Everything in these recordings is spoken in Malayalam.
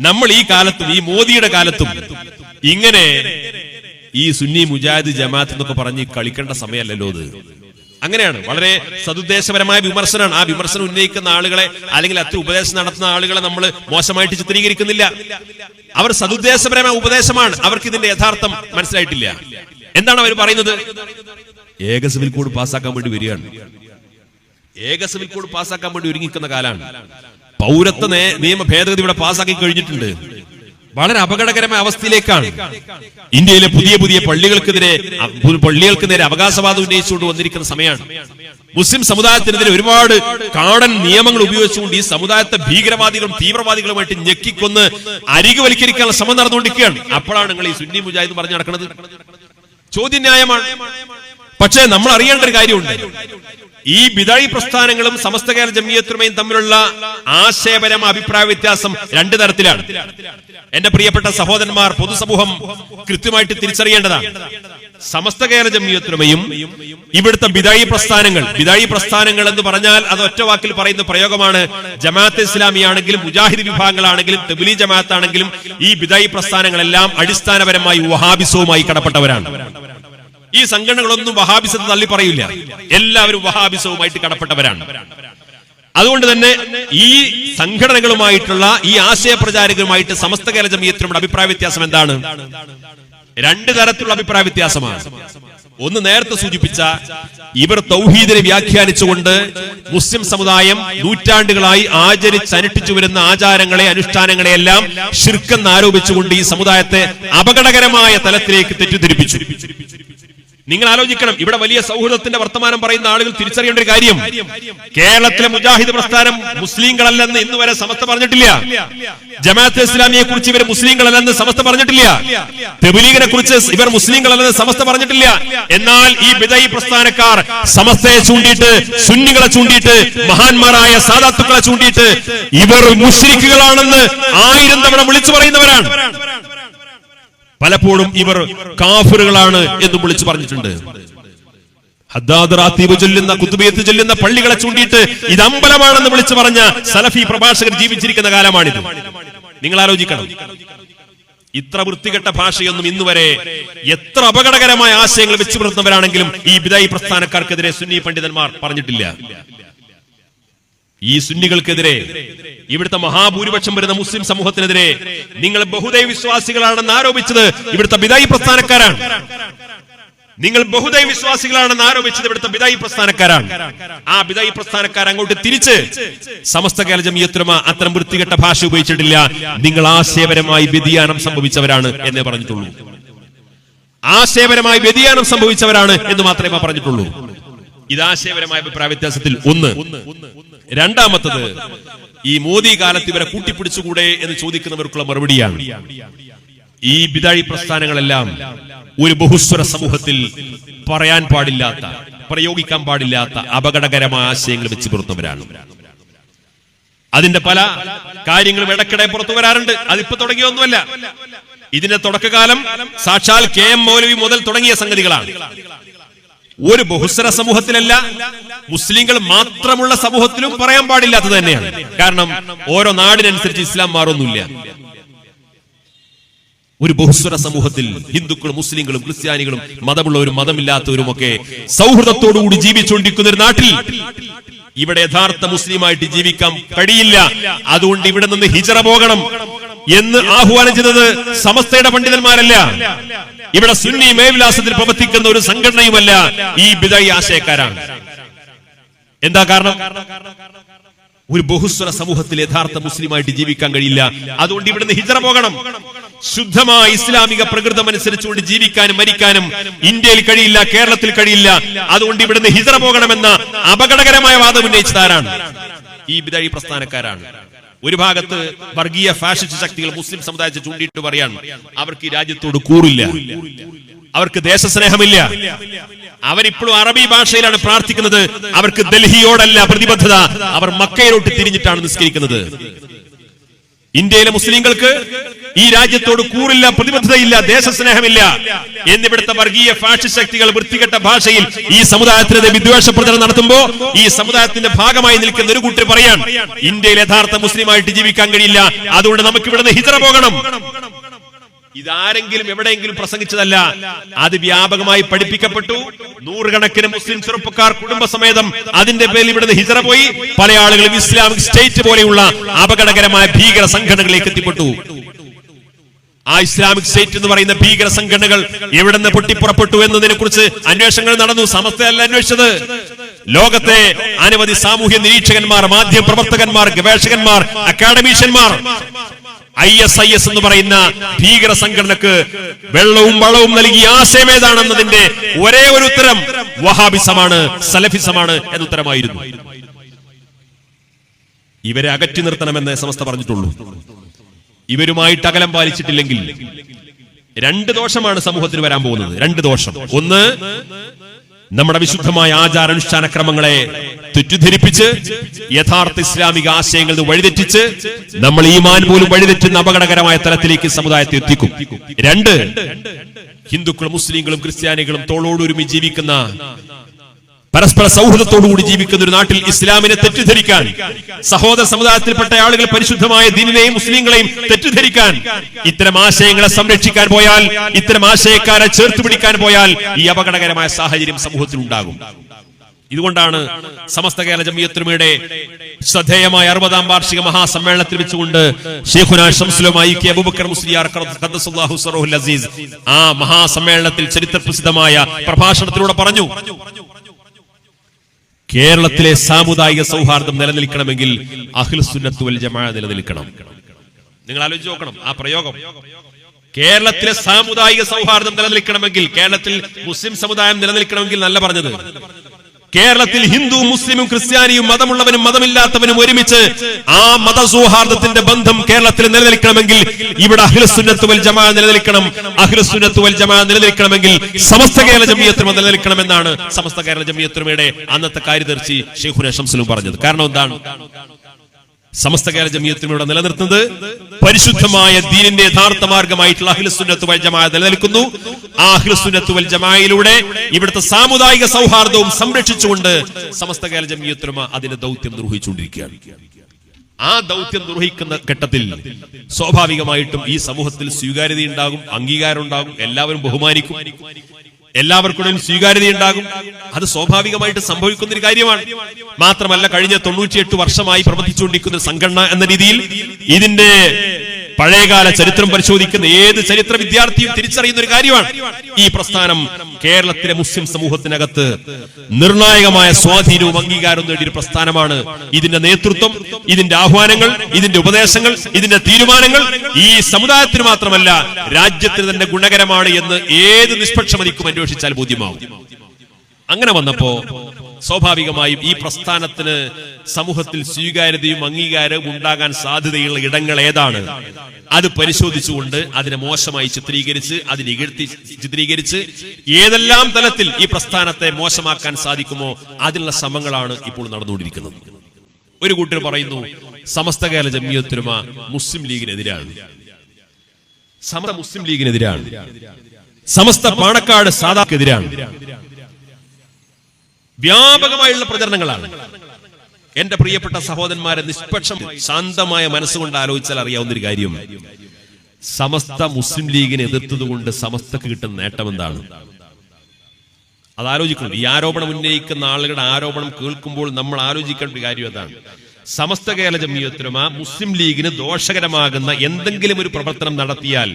നമ്മൾ ഈ കാലത്തും ഈ മോദിയുടെ കാലത്തും ഇങ്ങനെ ഈ സുന്നി മുജാഹിദ് ജമാഅത്ത് എന്നൊക്കെ പറഞ്ഞ് കളിക്കേണ്ട സമയമല്ലല്ലോ അത്. അങ്ങനെയാണ്. വളരെ സതുദ്ദേശപരമായ വിമർശനമാണ്. ആ വിമർശനം ഉന്നയിക്കുന്ന ആളുകളെ അല്ലെങ്കിൽ അത്ര ഉപദേശം നടത്തുന്ന ആളുകളെ നമ്മൾ മോശമായിട്ട് ചിത്രീകരിക്കുന്നില്ല. അവർ സതുദ്ദേശപരമായ ഉപദേശമാണ്. അവർക്ക് ഇതിന്റെ യഥാർത്ഥം മനസ്സിലായിട്ടില്ല. എന്താണ് അവർ പറയുന്നത്? ഏക സിവിൽ കോഡ് പാസ്സാക്കാൻ വേണ്ടി വരികയാണ്. ഏക സിവിൽ കോഡ് പാസ്സാക്കാൻ വേണ്ടി ഒരുങ്ങിക്കുന്ന കാലാണ്. പൗരത്വ നിയമ ഭേദഗതി ഇവിടെ പാസ്സാക്കി കഴിഞ്ഞിട്ടുണ്ട്. വളരെ അപകടകരമായ അവസ്ഥയിലേക്കാണ്. ഇന്ത്യയിലെ പുതിയ പുതിയ പള്ളികൾക്കെതിരെ പള്ളികൾക്ക് നേരെ അവകാശവാദം ഉന്നയിച്ചുകൊണ്ട് വന്നിരിക്കുന്ന സമയമാണ്. മുസ്ലിം സമുദായത്തിനെതിരെ ഒരുപാട് കാടൻ നിയമങ്ങൾ ഉപയോഗിച്ചുകൊണ്ട് ഈ സമുദായത്തെ ഭീകരവാദികളും തീവ്രവാദികളുമായിട്ട് ഞെക്കിക്കൊന്ന് അരികുവൽക്കരിക്കാനുള്ള ശ്രമം നടന്നുകൊണ്ടിരിക്കുകയാണ്. അപ്പോഴാണ് നിങ്ങൾ ഈ സുന്നി മുജാഹിദ് പറഞ്ഞു നടക്കുന്നത്. ചോദ്യന്യായമാണ്. പക്ഷേ നമ്മൾ അറിയേണ്ട ഒരു കാര്യമുണ്ട്. ഈ ബിദായി പ്രസ്ഥാനങ്ങളും സമസ്ത കേരള ജമിയത്തുമയും തമ്മിലുള്ള ആശയപരമായ അഭിപ്രായ വ്യത്യാസം രണ്ടു തരത്തിലാണ്. എന്റെ പ്രിയപ്പെട്ട സഹോദരന്മാർ പൊതുസമൂഹം കൃത്യമായിട്ട് തിരിച്ചറിയേണ്ടതാണ്. സമസ്ത കേരള ജമിയത്തുമയും ഇവിടുത്തെ ബിദായി പ്രസ്ഥാനങ്ങൾ ബിദായി പ്രസ്ഥാനങ്ങൾ എന്ന് പറഞ്ഞാൽ അത് ഒറ്റ വാക്കിൽ പറയുന്ന പ്രയോഗമാണ്. ജമാഅത്ത് ഇസ്ലാമി ആണെങ്കിലും മുജാഹിദ് വിഭാഗങ്ങളാണെങ്കിലും തെബിലി ജമാഅത്ത് ആണെങ്കിലും ഈ ബിദായി പ്രസ്ഥാനങ്ങളെല്ലാം അടിസ്ഥാനപരമായി വഹാബിസവുമായി കടപ്പെട്ടവരാണ്. ഈ സംഘടനകളൊന്നും വഹാബിസത്തെ തള്ളി പറയില്ല. എല്ലാവരും വഹാബിസവുമായിട്ട് കടപ്പെട്ടവരാണ്. അതുകൊണ്ട് തന്നെ ഈ സംഘടനകളുമായിട്ടുള്ള ഈ ആശയ പ്രചാരകരുമായിട്ട് സമസ്ത കേരള ജമീയത്തിനുള്ള അഭിപ്രായ വ്യത്യാസം എന്താണ്? രണ്ട് തരത്തിലുള്ള അഭിപ്രായ വ്യത്യാസമാണ്. ഒന്ന് നേരത്തെ സൂചിപ്പിച്ച ഇവർ തൗഹീദിനെ വ്യാഖ്യാനിച്ചുകൊണ്ട് മുസ്ലിം സമുദായം നൂറ്റാണ്ടുകളായി ആചരിച്ചനുഷ്ഠിച്ചു വരുന്ന ആചാരങ്ങളെ അനുഷ്ഠാനങ്ങളെയെല്ലാം ശിർക്കെന്ന് ആരോപിച്ചുകൊണ്ട് ഈ സമുദായത്തെ അപകടകരമായ തലത്തിലേക്ക് തെറ്റിദ്ധരിപ്പിച്ചു. നിങ്ങൾ ആലോചിക്കണം. ഇവിടെ വലിയ സൗഹൃദത്തിന്റെ വർത്തമാനം പറയുന്ന ആളുകൾ തിരിച്ചറിയേണ്ട ഒരു കാര്യം. കേരളത്തിലെ മുജാഹിദ് പ്രസ്ഥാനം മുസ്ലിങ്ങളല്ലെന്ന് ഇന്ന് വരെ സമസ്ത പറഞ്ഞിട്ടില്ല. ജമാഅത്ത് ഇസ്ലാമിയെ കുറിച്ച് ഇവർ മുസ്ലിങ്ങളല്ലെന്ന് സമസ്ത പറഞ്ഞിട്ടില്ല. തെബുലീഗിനെ കുറിച്ച് ഇവർ മുസ്ലിങ്ങളല്ലെന്ന് സമസ്ത പറഞ്ഞിട്ടില്ല. എന്നാൽ ഈ വിദൈ പ്രസ്ഥാനക്കാർ സമസ്തയെ ചൂണ്ടിയിട്ട് സുന്നികളെ ചൂണ്ടിയിട്ട് മഹാന്മാരായ സാധാത്തുക്കളെ ചൂണ്ടിയിട്ട് ഇവർ മുസ്ലിക്കുകളാണെന്ന് ആയിരം തവണ വിളിച്ചു പറയുന്നവരാണ്. പലപ്പോഴും ഇവർ കാഫിറുകളാണ് എന്ന് വിളിച്ചു പറഞ്ഞിട്ടുണ്ട്. ചൊല്ലുന്ന കുത്തുബിയത്ത് ചൊല്ലുന്ന പള്ളികളെ ചൂണ്ടിയിട്ട് ഇത് അമ്പലമാണെന്ന് വിളിച്ചു പറഞ്ഞ സലഫി പ്രഭാഷകർ ജീവിച്ചിരിക്കുന്ന കാലമാണിത്. നിങ്ങൾ ആലോചിക്കണം. ഇത്ര വൃത്തികെട്ട ഭാഷയൊന്നും ഇന്നുവരെ എത്ര അപകടകരമായ ആശയങ്ങൾ വെച്ചു പുലർത്തുന്നവരാണെങ്കിലും ഈ വിദായി പ്രസ്ഥാനക്കാർക്കെതിരെ സുന്നി പണ്ഡിതന്മാർ പറഞ്ഞിട്ടില്ല. ഈ സുന്നികൾക്കെതിരെ ഇവിടുത്തെ മഹാഭൂരിപക്ഷം വരുന്ന മുസ്ലിം സമൂഹത്തിനെതിരെ നിങ്ങൾ ബഹുദൈവ വിശ്വാസികളാണെന്ന് ആരോപിച്ചത് ഇവിടുത്തെ ബിദായി പ്രസ്ഥാനക്കാരാണ്. നിങ്ങൾ ബഹുദൈവ വിശ്വാസികളാണെന്ന് ആരോപിച്ചത് ഇവിടുത്തെ ബിദായി പ്രസ്ഥാനക്കാരാണ്. ആ ബിദായി പ്രസ്ഥാനക്കാർ അങ്ങോട്ട് തിരിച്ച് സമസ്ത കേരള ജമിയത്തുലമ അത്തരം വൃത്തികെട്ട ഭാഷ ഉപയോഗിച്ചിട്ടില്ല. നിങ്ങൾ ആശയപരമായി വ്യതിയാനം സംഭവിച്ചവരാണ് എന്നേ പറഞ്ഞിട്ടുള്ളൂ. ആശയപരമായി വ്യതിയാനം സംഭവിച്ചവരാണ് എന്ന് മാത്രമേ പറഞ്ഞിട്ടുള്ളൂ. ഇത് ആശയപരമായ അഭിപ്രായ വ്യത്യാസത്തിൽ ഒന്ന്. രണ്ടാമത്തത് ഈ മോദി കാലത്ത് ഇവരെ കൂട്ടിപ്പിടിച്ചുകൂടെ എന്ന് ചോദിക്കുന്നവർക്കുള്ള മറുപടിയാണ്. ഈ ബിതാഴി പ്രസ്ഥാനങ്ങളെല്ലാം ഒരു ബഹുസ്വര സമൂഹത്തിൽ പറയാൻ പാടില്ലാത്ത പ്രയോഗിക്കാൻ പാടില്ലാത്ത അപകടകരമായ ആശയങ്ങൾ വെച്ച് പുറത്തുവരാണ്. അതിന്റെ പല കാര്യങ്ങളും ഇടക്കിടെ പുറത്തു വരാറുണ്ട്. അതിപ്പോ തുടങ്ങിയൊന്നുമല്ല. ഇതിന്റെ തുടക്കകാലം സാക്ഷാൽ കെ എം മൗലവി മുതൽ തുടങ്ങിയ സംഗതികളാണ്. ഒരു ബഹുസ്വര സമൂഹത്തിലല്ല മുസ്ലിങ്ങൾ മാത്രമുള്ള സമൂഹത്തിലും പറയാൻ പാടില്ലാത്തത് തന്നെയാണ്. കാരണം ഓരോ നാടിനനുസരിച്ച് ഇസ്ലാം മാറൊന്നുമില്ല ഒരു ബഹുസ്വര സമൂഹത്തിൽ ഹിന്ദുക്കളും മുസ്ലിങ്ങളും ക്രിസ്ത്യാനികളും മതമുള്ളവരും മതമില്ലാത്തവരും ഒക്കെ സൗഹൃദത്തോടുകൂടി ജീവിച്ചുകൊണ്ടിരിക്കുന്ന ഒരു നാട്ടിൽ ഇവിടെ യഥാർത്ഥ മുസ്ലിമായിട്ട് ജീവിക്കാൻ കഴിയില്ല. അതുകൊണ്ട് ഇവിടെ നിന്ന് ഹിജറ പോകണം. എന്ന് ആഹ്വാനം ചെയ്തത് സമസ്തയുടെ പണ്ഡിതന്മാരല്ല. ഇവിടെ സുന്നി മേവിലാസത്തിൽ പ്രവർത്തിക്കുന്ന ഒരു സംഘടനയുമല്ല ഈ ബിതായി ആശയക്കാരാണ്. എന്താ കാരണം? ഒരു ബഹുസ്വര സമൂഹത്തിൽ യഥാർത്ഥ മുസ്ലിമായിട്ട് ജീവിക്കാൻ കഴിയില്ല. അതുകൊണ്ട് ഇവിടുന്ന് ഹിജറ പോകണം. ശുദ്ധമായ ഇസ്ലാമിക പ്രകൃതം അനുസരിച്ചുകൊണ്ട് ജീവിക്കാനും മരിക്കാനും ഇന്ത്യയിൽ കഴിയില്ല കേരളത്തിൽ കഴിയില്ല. അതുകൊണ്ട് ഇവിടുന്ന് ഹിജറ പോകണമെന്ന അപകടകരമായ വാദം ഉന്നയിച്ചതാരാണ്? ഈ ബിദഴി പ്രസ്ഥാനക്കാരാണ്. ഒരു ഭാഗത്ത് വർഗീയ ഫാഷിസ്റ്റ് ശക്തികൾ മുസ്ലിം സമുദായത്തെ ചൂണ്ടിയിട്ട് പറയാണ് അവർക്ക് ഈ രാജ്യത്തോട് കൂറില്ല അവർക്ക് ദേശസ്നേഹമില്ല. അവരിപ്പോഴും അറബി ഭാഷയിലാണ് പ്രാർത്ഥിക്കുന്നത് അവർക്ക് ഡൽഹിയോടല്ല പ്രതിബദ്ധത അവർ മക്കയിലോട്ട് തിരിഞ്ഞിട്ടാണ് നിസ്കരിക്കുന്നത്. ഇന്ത്യയിലെ മുസ്ലിങ്ങൾക്ക് ഈ രാജ്യത്തോട് കൂറില്ല പ്രതിബദ്ധതയില്ല ദേശസ്നേഹമില്ല എന്നിവിടുത്തെ വർഗീയ ഫാഷിസ്റ്റ് ശക്തികൾ വൃത്തികെട്ട ഭാഷയിൽ ഈ സമുദായത്തിനെതിരെ വിദ്വേഷ പ്രചരണം നടത്തുമ്പോ ഈ സമുദായത്തിന്റെ ഭാഗമായി നിൽക്കുന്ന ഒരു കൂട്ടർ പറയാൻ ഇന്ത്യയിൽ യഥാർത്ഥ മുസ്ലിമായിട്ട് ജീവിക്കാൻ കഴിയില്ല. അതുകൊണ്ട് നമുക്ക് ഇവിടുന്ന് ഹിജറ പോകണം. ഇതാരെങ്കിലും എവിടെയെങ്കിലും പ്രസംഗിച്ചതല്ല അത് വ്യാപകമായി പഠിപ്പിക്കപ്പെട്ടു. നൂറുകണക്കിന് മുസ്ലിം ചെറുപ്പക്കാർ കുടുംബസമേതം അതിന്റെ പേരിൽ ഇവിടുന്ന് ഹിജറ പോയി. പല ആളുകളും ഇസ്ലാമിക് സ്റ്റേറ്റ് പോലെയുള്ള അപകടകരമായ ഭീകര സംഘടനകളിലേക്ക് എത്തിപ്പെട്ടു. ആ ഇസ്ലാമിക് സ്റ്റേറ്റ് എന്ന് പറയുന്ന ഭീകര സംഘടനകൾ എവിടെ നിന്ന് പൊട്ടിപ്പുറപ്പെട്ടു എന്നതിനെ കുറിച്ച് അന്വേഷണങ്ങൾ നടന്നു. സമസ്തയല്ല അന്വേഷിച്ചത്. ലോകത്തെ അനവധി സാമൂഹ്യ നിരീക്ഷകന്മാർ മാധ്യമ പ്രവർത്തകന്മാർ ഗവേഷകന്മാർ അക്കാഡമീഷ്യന്മാർ ഐ എസ് ഐ എസ് എന്ന് പറയുന്ന ഭീകര സംഘടനക്ക് വെള്ളവും വളവും നൽകി ആശയം ഏതാണെന്നതിന്റെ ഒരേ ഒരു ഉത്തരം വഹാബിസമാണ് സലഫിസമാണ് എന്ന ഉത്തരമായിരുന്നു. ഇവരെ അകറ്റി നിർത്തണമെന്ന് സമസ്ത പറഞ്ഞിട്ടുള്ളൂ. ഇവരുമായിട്ട് അകലം പാലിച്ചിട്ടില്ലെങ്കിൽ രണ്ട് ദോഷമാണ് സമൂഹത്തിന് വരാൻ പോകുന്നത്. രണ്ട് ദോഷം. ഒന്ന് നമ്മുടെ വിശുദ്ധമായ ആചാരാനുഷ്ഠാന ക്രമങ്ങളെ തെറ്റിദ്ധരിപ്പിച്ച് യഥാർത്ഥ ഇസ്ലാമിക ആശയങ്ങളിൽ നിന്ന് വഴിതെറ്റിച്ച് നമ്മൾ ഈമാൻ പോലും വഴിതെറ്റുന്ന അപകടകരമായ തലത്തിലേക്ക് സമുദായത്തെ എത്തിക്കും. രണ്ട് ഹിന്ദുക്കളും മുസ്ലിങ്ങളും ക്രിസ്ത്യാനികളും തോളോടൊരുമി ജീവിക്കുന്ന പരസ്പര സൗഹൃദത്തോടുകൂടി ജീവിക്കുന്ന ഒരു നാട്ടിൽ ഇസ്ലാമിനെ തെറ്റിദ്ധരിക്കാൻ സഹോദര സമുദായത്തിൽപ്പെട്ട ആളുകൾ പരിശുദ്ധമായ ദീനിനെയും മുസ്ലിങ്ങളെയും തെറ്റിദ്ധരിക്കാൻ ഇത്തരം ആശയങ്ങളെ സംരക്ഷിക്കാൻ പോയാൽ ഇത്തരം ആശയക്കാരെ ചേർത്ത് പിടിക്കാൻ പോയാൽ ഈ അപകടകരമായ സാഹചര്യം സമൂഹത്തിൽ ഉണ്ടാകും ഇതുകൊണ്ടാണ് സമസ്ത കേരള ജമിയത്തുമയുടെ ശ്രദ്ധേയമായ അറുപതാം വാർഷിക മഹാസമ്മേളനത്തിൽ വെച്ചുകൊണ്ട് ആ മഹാസമ്മേളനത്തിൽ ചരിത്ര പ്രസിദ്ധമായ പ്രഭാഷണത്തിലൂടെ പറഞ്ഞു. കേരളത്തിലെ സാമുദായിക സൗഹാർദ്ദം നിലനിൽക്കണമെങ്കിൽ അഖിൽസുന്നത്ത് വൽ ജമാ നിലനിൽക്കണം. നിങ്ങൾ ആലോചിച്ച് നോക്കണം ആ പ്രയോഗം. കേരളത്തിലെ സാമുദായിക സൗഹാർദ്ദം നിലനിൽക്കണമെങ്കിൽ കേരളത്തിൽ മുസ്ലിം സമുദായം നിലനിൽക്കണമെങ്കിൽ നല്ല പറഞ്ഞത്. കേരളത്തിൽ ഹിന്ദു മുസ്ലിമും ക്രിസ്ത്യാനിയും മതമുള്ളവനും മതമില്ലാത്തവനും ഒരുമിച്ച് ആ മത സൗഹാർദ്ദത്തിന്റെ ബന്ധം കേരളത്തിൽ നിലനിൽക്കണമെങ്കിൽ ഇവിടെ അഖിലസുന്നത്ത് വൽ ജമാ നിലനിൽക്കണം. അഖിലസുന്നത്ത് വൽ ജമാ നിലനിൽക്കണമെങ്കിൽ സമസ്ത കേരള ജമിയത്തുമ നിലനിൽക്കണമെന്നാണ് സമസ്ത കേരള ജമിയത്തുമയുടെ അന്നത്തെ കാര്യദർശി ഷെയ്ഖുന ഷംസലും പറഞ്ഞത്. കാരണം എന്താണ്? സമസ്ത കേരള ഇവിടെ നിലനിർത്തുന്നത് പരിശുദ്ധമായ ദീനിന്റെ യഥാർത്ഥ മാർഗമായിട്ടുള്ള അഖിലസുന്നത്ത് വൽ ജമാ നിലനിൽക്കുന്നു. ആ അഖിലസുന്നത്ത് വൽ ജമായിലൂടെ ഇവിടുത്തെ സാമുദായിക സൗഹാർദ്ദവും സംരക്ഷിച്ചുകൊണ്ട് സമസ്ത കേരള ജമിയത്തുമ അതിന്റെ ദൗത്യം നിർവഹിച്ചുകൊണ്ടിരിക്കുകയാണ്. ആ ദൗത്യം നിർവഹിക്കുന്ന ഘട്ടത്തിൽ സ്വാഭാവികമായിട്ടും ഈ സമൂഹത്തിൽ സ്വീകാര്യത ഉണ്ടാകും അംഗീകാരം ഉണ്ടാകും എല്ലാവരും ബഹുമാനിക്കും. എല്ലാവർക്കും സ്വീകാര്യത ഉണ്ടാകും അത് സ്വാഭാവികമായിട്ട് സംഭവിക്കുന്ന ഒരു കാര്യമാണ്. മാത്രമല്ല കഴിഞ്ഞ തൊണ്ണൂറ്റിയെട്ട് വർഷമായി പ്രവർത്തിച്ചുകൊണ്ടിരിക്കുന്ന സംഘടന എന്ന രീതിയിൽ ഇതിന്റെ പഴയകാല ചരിത്രം പരിശോധിക്കുന്ന ഏത് ചരിത്ര വിദ്യാർത്ഥിയും തിരിച്ചറിയുന്ന ഒരു കാര്യമാണ്. ഈ പ്രസ്ഥാനം കേരളത്തിലെ മുസ്ലിം സമൂഹത്തിനകത്ത് നിർണായകമായ സ്വാധീനവും അംഗീകാരവും നേടിയ ഒരു പ്രസ്ഥാനമാണ്. ഇതിന്റെ നേതൃത്വം ഇതിന്റെ ആഹ്വാനങ്ങൾ ഇതിന്റെ ഉപദേശങ്ങൾ ഇതിന്റെ തീരുമാനങ്ങൾ ഈ സമുദായത്തിന് മാത്രമല്ല രാജ്യത്തിന് തന്നെ ഗുണകരമാണ് എന്ന് ഏത് നിഷ്പക്ഷമതിക്കും അന്വേഷിച്ചാൽ ബോധ്യമാവും. അങ്ങനെ വന്നപ്പോ സ്വാഭാവികമായും ഈ പ്രസ്ഥാനത്തിന് സമൂഹത്തിൽ സ്വീകാര്യതയും അംഗീകാരവും ഉണ്ടാകാൻ സാധ്യതയുള്ള ഇടങ്ങൾ ഏതാണ്? അത് പരിശോധിച്ചുകൊണ്ട് അതിനെ മോശമായി ചിത്രീകരിച്ച് അതിനെ ഇകഴ്ത്തി ചിത്രീകരിച്ച് ഏതെല്ലാം തലത്തിൽ ഈ പ്രസ്ഥാനത്തെ മോശമാക്കാൻ സാധിക്കുമോ അതിനുള്ള ശ്രമങ്ങളാണ് ഇപ്പോൾ നടന്നുകൊണ്ടിരിക്കുന്നത്. ഒരു കൂട്ടർ പറയുന്നു സമസ്ത കേരള ജമിയത്തുരുമ മുസ്ലിം ലീഗിനെതിരാണ്. സമസ്ത മുസ്ലിം ലീഗിനെതിരാണ്. സമസ്ത പാണക്കാട് സാധാക്കെതിരാണ് വ്യാപകമായുള്ള പ്രചരണങ്ങളാണ്. എന്റെ പ്രിയപ്പെട്ട സഹോദരന്മാരെ നിഷ്പക്ഷം ശാന്തമായ മനസ്സുകൊണ്ട് ആലോചിച്ചാൽ അറിയാവുന്ന ഒരു കാര്യം. സമസ്ത മുസ്ലിം ലീഗിനെ എതിർത്തതുകൊണ്ട് സമസ്തക്ക് കിട്ടുന്ന നേട്ടം എന്താണ്? അത് ആലോചിക്കണം. ഈ ആരോപണം ഉന്നയിക്കുന്ന ആളുകളുടെ ആരോപണം കേൾക്കുമ്പോൾ നമ്മൾ ആലോചിക്കേണ്ട ഒരു കാര്യം അതാണ്. സമസ്ത കേരള ജമിയത്തുലമ മുസ്ലിം ലീഗിന് ദോഷകരമാകുന്ന എന്തെങ്കിലും ഒരു പ്രവർത്തനം നടത്തിയാൽ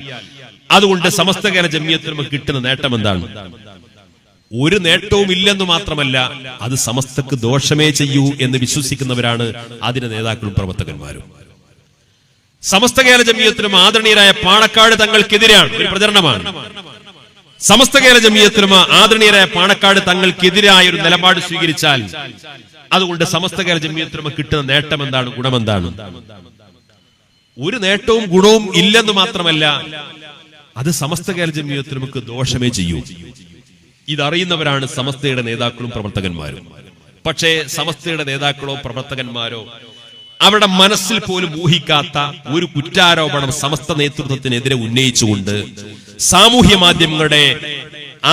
അതുകൊണ്ട് സമസ്ത കേരള ജമിയത്തുലമ കിട്ടുന്ന നേട്ടം എന്താണ്? ഒരു നേട്ടവും ഇല്ലെന്ന് മാത്രമല്ല അത് സമസ്തക്ക് ദോഷമേ ചെയ്യൂ എന്ന് വിശ്വസിക്കുന്നവരാണ് അതിന്റെ നേതാക്കളും പ്രവർത്തകന്മാരും. സമസ്ത കേരള ജമീയത്തിനും ആദരണീയരായ പാണക്കാട് തങ്ങൾക്കെതിരാണ് ഒരു പ്രചരണമാണ്. സമസ്ത കേരള ജമീയത്തിനും ആദരണീയരായ പാണക്കാട് തങ്ങൾക്കെതിരായ ഒരു നിലപാട് സ്വീകരിച്ചാൽ അതുകൊണ്ട് സമസ്ത കേരള ജമീയത്തിനും കിട്ടുന്ന നേട്ടം എന്താണ് ഗുണമെന്താണ് ഒരു നേട്ടവും ഗുണവും ഇല്ലെന്ന് മാത്രമല്ല അത് സമസ്ത കേരള ജമീയത്തിനും ദോഷമേ ചെയ്യൂ. ഇതറിയുന്നവരാണ് സമസ്തയുടെ നേതാക്കളും പ്രവർത്തകന്മാരും. പക്ഷേ സമസ്തയുടെ നേതാക്കളോ പ്രവർത്തകന്മാരോ അവരുടെ മനസ്സിൽ പോലും ഊഹിക്കാത്ത ഒരു കുറ്റാരോപണം സമസ്ത നേതൃത്വത്തിനെതിരെ ഉന്നയിച്ചുകൊണ്ട് സാമൂഹ്യ മാധ്യമങ്ങളുടെ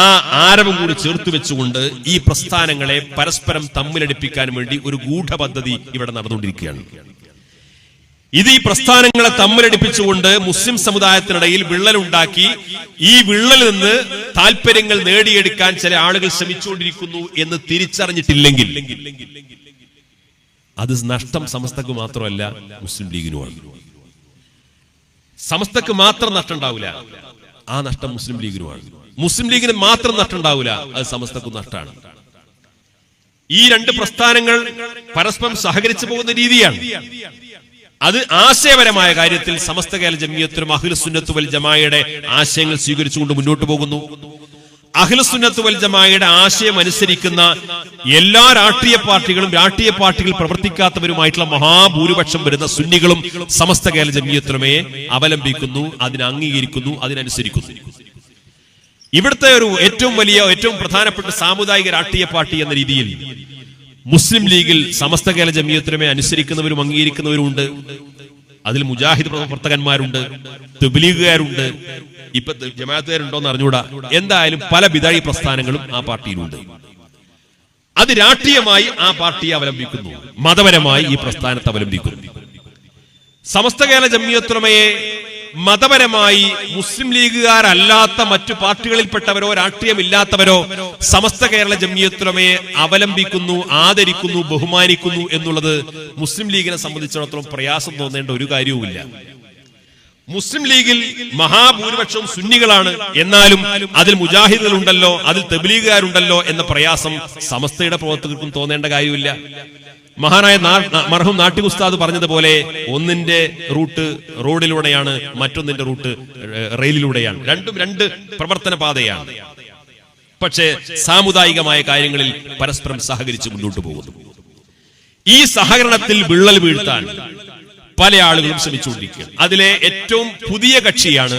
ആ ആരവം കൂടി ചേർത്ത് വെച്ചുകൊണ്ട് ഈ പ്രസ്ഥാനങ്ങളെ പരസ്പരം തമ്മിലടിപ്പിക്കാൻ വേണ്ടി ഒരു ഗൂഢപദ്ധതി ഇവിടെ നടന്നുകൊണ്ടിരിക്കുകയാണ്. ഇത് ഈ പ്രസ്ഥാനങ്ങളെ തമ്മിലടിപ്പിച്ചുകൊണ്ട് മുസ്ലിം സമുദായത്തിനിടയിൽ വിള്ളലുണ്ടാക്കി ഈ വിള്ളൽ നിന്ന് താല്പര്യങ്ങൾ നേടിയെടുക്കാൻ ചില ആളുകൾ ശ്രമിച്ചുകൊണ്ടിരിക്കുന്നു എന്ന് തിരിച്ചറിഞ്ഞിട്ടില്ലെങ്കിൽ അത് നഷ്ടം സമസ്തക്ക് മാത്രമല്ല മുസ്ലിം ലീഗിനുമാണ്. സമസ്തക്ക് മാത്രം നഷ്ടം ഉണ്ടാവില്ല. ആ നഷ്ടം മുസ്ലിം ലീഗിനുമാണ്. മുസ്ലിം ലീഗിന് മാത്രം നഷ്ടം ഉണ്ടാവില്ല. അത് സമസ്തക്കും നഷ്ടമാണ്. ഈ രണ്ട് പ്രസ്ഥാനങ്ങൾ പരസ്പരം സഹകരിച്ചു പോകുന്ന രീതിയാണ്. അത് ആശയപരമായ കാര്യത്തിൽ സമസ്ത കേരള ജമിയത്തിനും അഖിലസുന്നത്ത് വൽ ജമായയുടെ ആശയങ്ങൾ സ്വീകരിച്ചുകൊണ്ട് മുന്നോട്ട് പോകുന്നു. അഖിലസുന്നത്ത് വൽ ജമായയുടെ ആശയം അനുസരിക്കുന്ന എല്ലാ രാഷ്ട്രീയ പാർട്ടികളും രാഷ്ട്രീയ പാർട്ടികൾ പ്രവർത്തിക്കാത്തവരുമായിട്ടുള്ള മഹാഭൂരിപക്ഷം വരുന്ന സുന്നികളും സമസ്ത കേരള ജമിയത്തിനുമേ അവലംബിക്കുന്നു അതിനെ അംഗീകരിക്കുന്നു അതിനനുസരിക്കുന്നു. ഇവിടുത്തെ ഒരു ഏറ്റവും വലിയ ഏറ്റവും പ്രധാനപ്പെട്ട സാമുദായിക രാഷ്ട്രീയ പാർട്ടി എന്ന രീതിയിൽ മുസ്ലിം ലീഗിൽ സമസ്ത കേരള ജമീയത്തിനുമേ അനുസരിക്കുന്നവരും അംഗീകരിക്കുന്നവരും ഉണ്ട് അതിൽ മുജാഹിദ് പ്രവർത്തകന്മാരുണ്ട്. തുബലീഗുകാരുണ്ട് ഇപ്പൊ ജമാഅത്തുകാരുണ്ടോ എന്ന് അറിഞ്ഞൂടാ എന്തായാലും പല ബിതാഴി പ്രസ്ഥാനങ്ങളും ആ പാർട്ടിയിലുണ്ട്. അത് രാഷ്ട്രീയമായി ആ പാർട്ടിയെ അവലംബിക്കുന്നു. മതപരമായി ഈ പ്രസ്ഥാനത്തെ അവലംബിക്കുന്നു. സമസ്ത കേരള ജമിയത്തുലമയെ മതപരമായി മുസ്ലിം ലീഗുകാരല്ലാത്ത മറ്റു പാർട്ടികളിൽപ്പെട്ടവരോ രാഷ്ട്രീയമില്ലാത്തവരോ സമസ്ത കേരള ജമിയത്തുലമയെ അവലംബിക്കുന്നു ആദരിക്കുന്നു ബഹുമാനിക്കുന്നു എന്നുള്ളത് മുസ്ലിം ലീഗിനെ സംബന്ധിച്ചിടത്തോളം പ്രയാസം തോന്നേണ്ട ഒരു കാര്യവുമില്ല. മുസ്ലിം ലീഗിൽ മഹാഭൂരിപക്ഷവും സുന്നികളാണ്. എന്നാലും അതിൽ മുജാഹിദുകൾ ഉണ്ടല്ലോ അതിൽ തെബിലീഗുകാരുണ്ടല്ലോ എന്ന പ്രയാസം സമസ്തയുടെ പ്രവർത്തകർക്കും തോന്നേണ്ട കാര്യമില്ല. മഹാനായ മർഹും നാട്ടി ഉസ്താദ് പറഞ്ഞതുപോലെ ഒന്നിന്റെ റൂട്ട് റോഡിലൂടെയാണ് മറ്റൊന്നിന്റെ റൂട്ട് റെയിലിലൂടെയാണ്. രണ്ടും രണ്ട് പ്രവർത്തന പാതയാണ്. പക്ഷേ സാമുദായികമായ കാര്യങ്ങളിൽ പരസ്പരം സഹകരിച്ച് മുന്നോട്ട് പോകുന്നു. ഈ സഹകരണത്തിൽ വിള്ളൽ വീഴ്ത്താൻ പല ആളുകളും ശ്രമിച്ചുകൊണ്ടിരിക്കുകയാണ്. അതിലെ ഏറ്റവും പുതിയ കക്ഷിയാണ്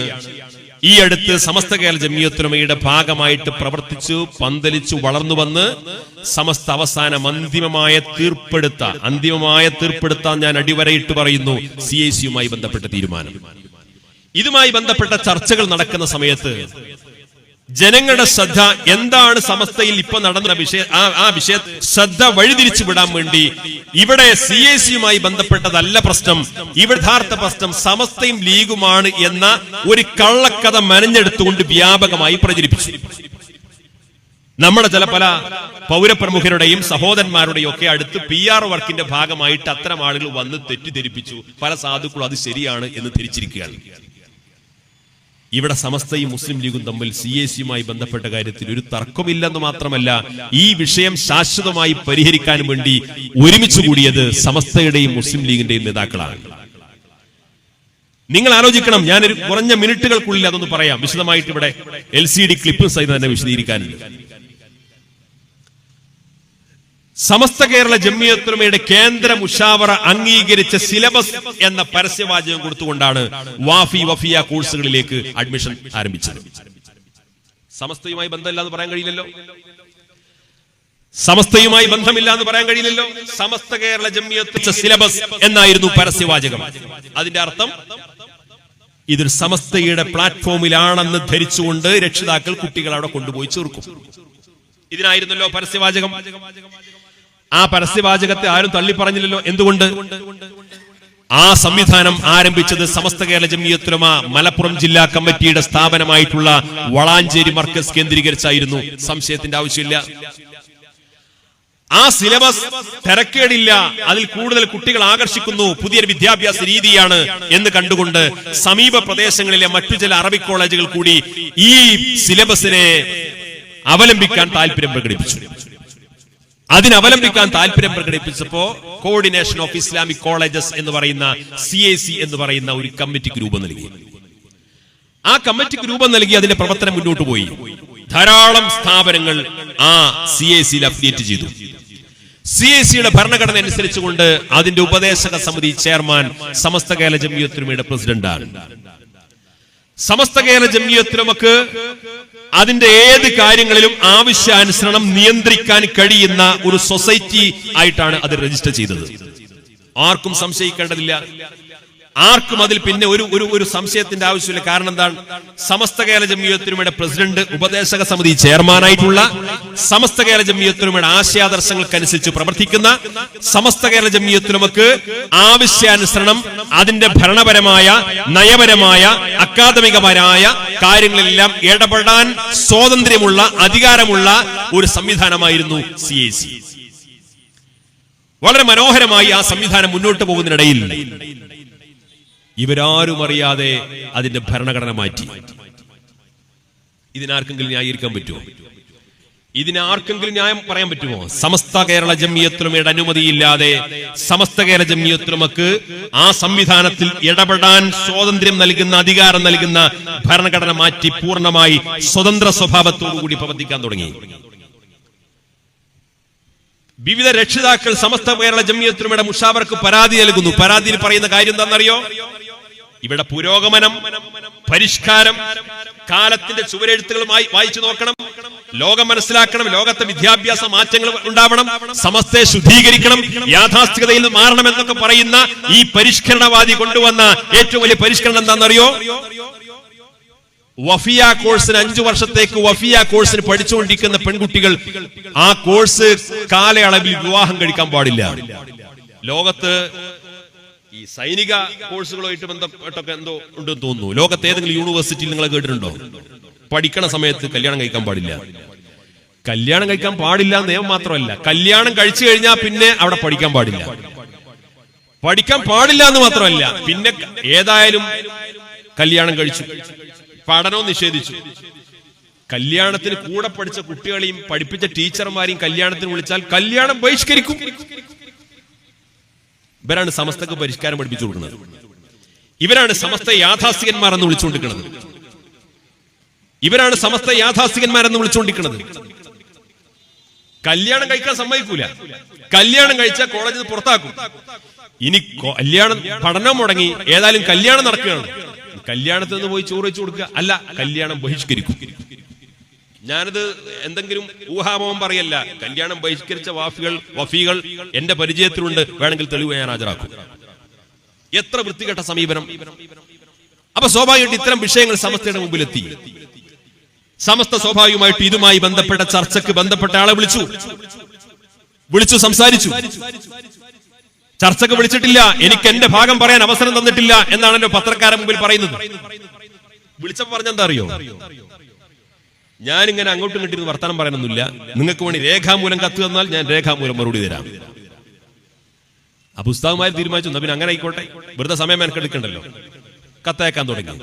ഈ അടുത്ത് സമസ്ത കേരള ജമിയത്തുലമയുടെ ഭാഗമായിട്ട് പ്രവർത്തിച്ചു പന്തലിച്ചു വളർന്നു വന്ന് സമസ്ത അവസാനം അന്തിമമായ തീർപ്പെടുത്ത അന്തിമമായ തീർപ്പെടുത്താൻ ഞാൻ അടിവരയിട്ട് പറയുന്നു സി ഐ സിയുമായി ബന്ധപ്പെട്ട തീരുമാനം. ഇതുമായി ബന്ധപ്പെട്ട ചർച്ചകൾ നടക്കുന്ന സമയത്ത് ജനങ്ങളുടെ ശ്രദ്ധ എന്താണ് സമസ്തയിൽ ഇപ്പൊ നടന്ന വിഷയ ആ വിഷയ ശ്രദ്ധ വഴിതിരിച്ചു വിടാൻ വേണ്ടി ഇവിടെ സി എ സിയുമായി ബന്ധപ്പെട്ടതല്ല പ്രശ്നം. ഇവിടെ യഥാർത്ഥ പ്രശ്നം സമസ്തയും ലീഗുമാണ് എന്ന ഒരു കള്ളക്കഥ മനഞ്ഞെടുത്തുകൊണ്ട് വ്യാപകമായി പ്രചരിപ്പിച്ചു. നമ്മുടെ ചില പല പൗരപ്രമുഖരുടെയും സഹോദരന്മാരുടെയും ഒക്കെ അടുത്ത് പി ആർ വർക്കിന്റെ ഭാഗമായിട്ട് അത്തരം ആളുകൾ വന്ന് തെറ്റിദ്ധരിപ്പിച്ചു. പല സാധുക്കളും അത് ശരിയാണ് എന്ന് ധരിച്ചിരിക്കുകയാണ്. ഇവിടെ സമസ്തയും മുസ്ലിം ലീഗും തമ്മിൽ സി എ സിയുമായി ബന്ധപ്പെട്ട കാര്യത്തിൽ ഒരു തർക്കമില്ലെന്ന് മാത്രമല്ല ഈ വിഷയം ശാശ്വതമായി പരിഹരിക്കാൻ വേണ്ടി ഒരുമിച്ച് കൂടിയത് സമസ്തയുടെയും മുസ്ലിം ലീഗിന്റെയും നേതാക്കളാണ്. നിങ്ങൾ ആലോചിക്കണം ഞാനൊരു കുറഞ്ഞ മിനിറ്റുകൾക്കുള്ളിൽ അതൊന്ന് പറയാം. വിശദമായിട്ട് ഇവിടെ എൽ സി ഡി ക്ലിപ്പ് സഹിതം തന്നെ വിശദീകരിക്കാനുണ്ട്. സമസ്ത കേരള ജമ്മിയത്തുലമയുടെ കേന്ദ്ര മുഷാവറ അംഗീകരിച്ച സിലബസ് എന്ന പരസ്യവാചകം കൊടുത്തുകൊണ്ടാണ് വാഫി വഫിയ കോഴ്സുകളിലേക്ക് അഡ്മിഷൻ ആരംഭിച്ചത്. സമസ്തയുമായി ബന്ധമില്ലാന്ന് പറയാൻ കഴിയില്ലല്ലോ. സമസ്തയുമായി ബന്ധമില്ല എന്ന് പറയാൻ കഴിയില്ലല്ലോ. സമസ്ത കേരള ജമ്മിയത്ത് സിലബസ് എന്നായിരുന്നു പരസ്യവാചകം. അതിന്റെ അർത്ഥം ഇതൊരു സമസ്തയുടെ പ്ലാറ്റ്ഫോമിലാണെന്ന് ധരിച്ചുകൊണ്ട് രക്ഷിതാക്കൾ കുട്ടികൾ അവിടെ കൊണ്ടുപോയി ചേർക്കും. ഇതിനായിരുന്നല്ലോ പരസ്യവാചകം. ആ പരസ്യവാചകത്തെ ആരും തള്ളി പറഞ്ഞില്ലല്ലോ എന്തുകൊണ്ട്? ആ സംവിധാനം ആരംഭിച്ചത് സമസ്ത കേരള ജമിയത്തുലമ മലപ്പുറം ജില്ലാ കമ്മിറ്റിയുടെ സ്ഥാപനമായിട്ടുള്ള വളാഞ്ചേരി മർക്കസ് കേന്ദ്രീകരിച്ചായിരുന്നു. സംശയത്തിന്റെ ആവശ്യമില്ല. ആ സിലബസ് തിരക്കേടില്ല. അതിൽ കൂടുതൽ കുട്ടികൾ ആകർഷിക്കുന്നു. പുതിയൊരു വിദ്യാഭ്യാസ രീതിയാണ് എന്ന് കണ്ടുകൊണ്ട് സമീപ പ്രദേശങ്ങളിലെ മറ്റു ചില അറബിക് കോളേജുകൾ കൂടി ഈ സിലബസിനെ അവലംബിക്കാൻ താല്പര്യം പ്രകടിപ്പിച്ചു. അതിനവലംബിക്കാൻ താല്പര്യം പ്രകടിപ്പിച്ചപ്പോ കോർഡിനേഷൻ ഓഫ് ഇസ്ലാമിക് കോളേജസ് എന്ന് പറയുന്ന സി എ സി എന്ന് പറയുന്ന ഒരു കമ്മിറ്റിക്ക് രൂപം നൽകി. ആ കമ്മിറ്റിക്ക് രൂപം നൽകി അതിന്റെ പ്രവർത്തനം മുന്നോട്ട് പോയി. ധാരാളം സ്ഥാപനങ്ങൾ ആ സി എ സിയിൽ അപ്ഡേറ്റ് ചെയ്തു. സി എ സിയുടെ ഭരണഘടന അനുസരിച്ചുകൊണ്ട് അതിന്റെ ഉപദേശക സമിതി ചെയർമാൻ സമസ്ത കേരള ജമിയത്തുമയുടെ പ്രസിഡന്റാണ്. സമസ്ത കേരള ജമിയത്തുമക്ക് അതിന്റെ ഏത് കാര്യങ്ങളിലും ആവശ്യാനുസരണം നിയന്ത്രിക്കാൻ കഴിയുന്ന ഒരു സൊസൈറ്റി ആയിട്ടാണ് അത് രജിസ്റ്റർ ചെയ്തത്. ആർക്കും സംശയിക്കേണ്ടതില്ല. ആർക്കും അതിൽ പിന്നെ ഒരു ഒരു ഒരു സംശയത്തിന്റെ ആവശ്യമില്ല. കാരണം എന്താണ്? സമസ്ത കേരള ജമ്മിയത്തിനുമയുടെ പ്രസിഡന്റ് ഉപദേശക സമിതി ചെയർമാനായിട്ടുള്ള സമസ്ത കേരള ജമ്മിയത്തിനുമയുടെ ആശയാദർശങ്ങൾക്കനുസരിച്ച് പ്രവർത്തിക്കുന്ന സമസ്ത കേരള ജമ്മിയത്തിനുമക്ക് ആവശ്യാനുസരണം അതിന്റെ ഭരണപരമായ നയപരമായ അക്കാദമികപരമായ കാര്യങ്ങളെല്ലാം ഇടപെടാൻ സ്വാതന്ത്ര്യമുള്ള അധികാരമുള്ള ഒരു സംവിധാനമായിരുന്നു സി എ സി. വളരെ മനോഹരമായി ആ സംവിധാനം മുന്നോട്ട് പോകുന്നതിനിടയിൽ ഇവരാരും അറിയാതെ അതിന്റെ ഭരണഘടന മാറ്റി. ഇതിനാർക്കെങ്കിലും ന്യായീകരിക്കാൻ പറ്റുമോ? ഇതിനാർക്കെങ്കിലും ന്യായം പറയാൻ പറ്റുമോ? സമസ്ത കേരള ജമ്മിയത്തുലമയുടെ അനുമതിയില്ലാതെ സമസ്ത കേരള ജമ്മിയത്തുലമക്ക് ആ സംവിധാനത്തിൽ ഇടപെടാൻ സ്വാതന്ത്ര്യം നൽകുന്ന അധികാരം നൽകുന്ന ഭരണഘടന മാറ്റി പൂർണമായി സ്വതന്ത്ര സ്വഭാവത്തോടുകൂടി പ്രവർത്തിക്കാൻ തുടങ്ങി. വിവിധ രക്ഷിതാക്കൾ സമസ്ത കേരള ജമ്മിയത്തിനുമിടെ മുഷാവർക്ക് പരാതി നൽകുന്നു. പരാതിയിൽ പറയുന്ന കാര്യം എന്താണെന്നറിയോ? ഇവിടെ പുരോഗമനം പരിഷ്കാരം കാലത്തിന്റെ ചുവരെഴുത്തുകളുമായി വായിച്ചു നോക്കണം ലോകം മനസ്സിലാക്കണം ലോകത്തെ വിദ്യാഭ്യാസ മാറ്റങ്ങൾ ഉണ്ടാവണം സമസ്തയെ ശുദ്ധീകരിക്കണം യാഥാസ്ഥികതയിൽ നിന്ന് മാറണം എന്നൊക്കെ പറയുന്ന ഈ പരിഷ്കരണവാദി കൊണ്ടുവന്ന ഏറ്റവും വലിയ പരിഷ്കരണം എന്താണെന്നറിയോ? വഫിയ കോഴ്സിന് അഞ്ചു വർഷത്തേക്ക് വഫിയ കോഴ്സിന് പഠിച്ചുകൊണ്ടിരിക്കുന്ന പെൺകുട്ടികൾ ആ കോഴ്സ് കാലയളവിൽ വിവാഹം കഴിക്കാൻ പാടില്ല. ലോകത്ത് ഈ സൈനിക കോഴ്സുകളുമായിട്ട് ബന്ധപ്പെട്ടൊക്കെ എന്തോ ഉണ്ടെന്ന് തോന്നുന്നു. ലോകത്ത് ഏതെങ്കിലും യൂണിവേഴ്സിറ്റിയിൽ നിങ്ങൾ കേട്ടിട്ടുണ്ടോ? പഠിക്കണ സമയത്ത് കല്യാണം കഴിക്കാൻ പാടില്ല. കല്യാണം കഴിക്കാൻ പാടില്ല നിയമം മാത്രമല്ല. കല്യാണം കഴിച്ചു കഴിഞ്ഞാൽ പിന്നെ അവിടെ പഠിക്കാൻ പാടില്ല. പഠിക്കാൻ പാടില്ല എന്ന് മാത്രമല്ല. പിന്നെ ഏതായാലും കല്യാണം കഴിച്ചു. പഠനവും നിഷേധിച്ചു. കല്യാണത്തിന് കൂടെ പഠിച്ച കുട്ടികളെയും പഠിപ്പിച്ച ടീച്ചർമാരെയും കല്യാണത്തിന് വിളിച്ചാൽ കല്യാണം ബഹിഷ്കരിക്കും. ഇവരാണ് സമസ്തക്ക് പരിഷ്കാരം പഠിപ്പിച്ചു കൊടുക്കുന്നത്. ഇവരാണ് സമസ്ത യാഥാസ്ഥികന്മാർ എന്ന് വിളിച്ചുകൊണ്ടിരിക്കുന്നത്. ഇവരാണ് സമസ്ത യാഥാസ്ഥികന്മാരെന്ന് വിളിച്ചുകൊണ്ടിരിക്കുന്നത്. കല്യാണം കഴിക്കാൻ സമ്മതിക്കൂല. കല്യാണം കഴിച്ചാൽ കോളേജിൽ പുറത്താക്കും. ഇനി കല്യാണം പഠനം മുടങ്ങി ഏതായാലും കല്യാണം നടക്കുകയാണ്. കല്യാണത്തിൽ നിന്ന് പോയി ചോറ് വെച്ച് കൊടുക്കുക. അല്ല കല്യാണം ബഹിഷ്കരിക്കും. ഞാനത് എന്തെങ്കിലും ഊഹാമോഹം പറയല്ല. കല്യാണം ബഹിഷ്കരിച്ച വാഫികൾ വഫികൾ എന്റെ പരിചയത്തിലുണ്ട്. വേണമെങ്കിൽ തെളിവ് ഞാൻ ഹാജരാക്കും. എത്ര വൃത്തികെട്ട സമീപനം. അപ്പൊ സ്വാഭാവികമായിട്ട് ഇത്തരം വിഷയങ്ങൾ സമസ്തയുടെ മുമ്പിലെത്തി. സമസ്ത സ്വാഭാവികമായിട്ട് ഇതുമായി ബന്ധപ്പെട്ട ചർച്ചക്ക് ബന്ധപ്പെട്ട ആളെ വിളിച്ചു. വിളിച്ചു സംസാരിച്ചു. ചർച്ചക്ക് വിളിച്ചിട്ടില്ല എനിക്ക് എന്റെ ഭാഗം പറയാൻ അവസരം തന്നിട്ടില്ല എന്നാണല്ലോ പത്രക്കാരൻ മുമ്പിൽ പറയുന്നത്. വിളിച്ചപ്പോ പറഞ്ഞെന്താ അറിയോ? ഞാൻ ഇങ്ങനെ അങ്ങോട്ടും ഇങ്ങോട്ടും വർത്തമാനം പറയാനൊന്നുമില്ല. നിങ്ങൾക്ക് വേണ്ടി രേഖാമൂലം കത്ത് തന്നാൽ ഞാൻ രേഖാമൂലം മറുപടി തരാം. ആ പുസ്തകമായി തീരുമാനിച്ചു പിന്നെ അങ്ങനെ ആയിക്കോട്ടെ. വെറുതെ സമയം എടുക്കണ്ടല്ലോ കത്തയക്കാൻ തുടങ്ങി.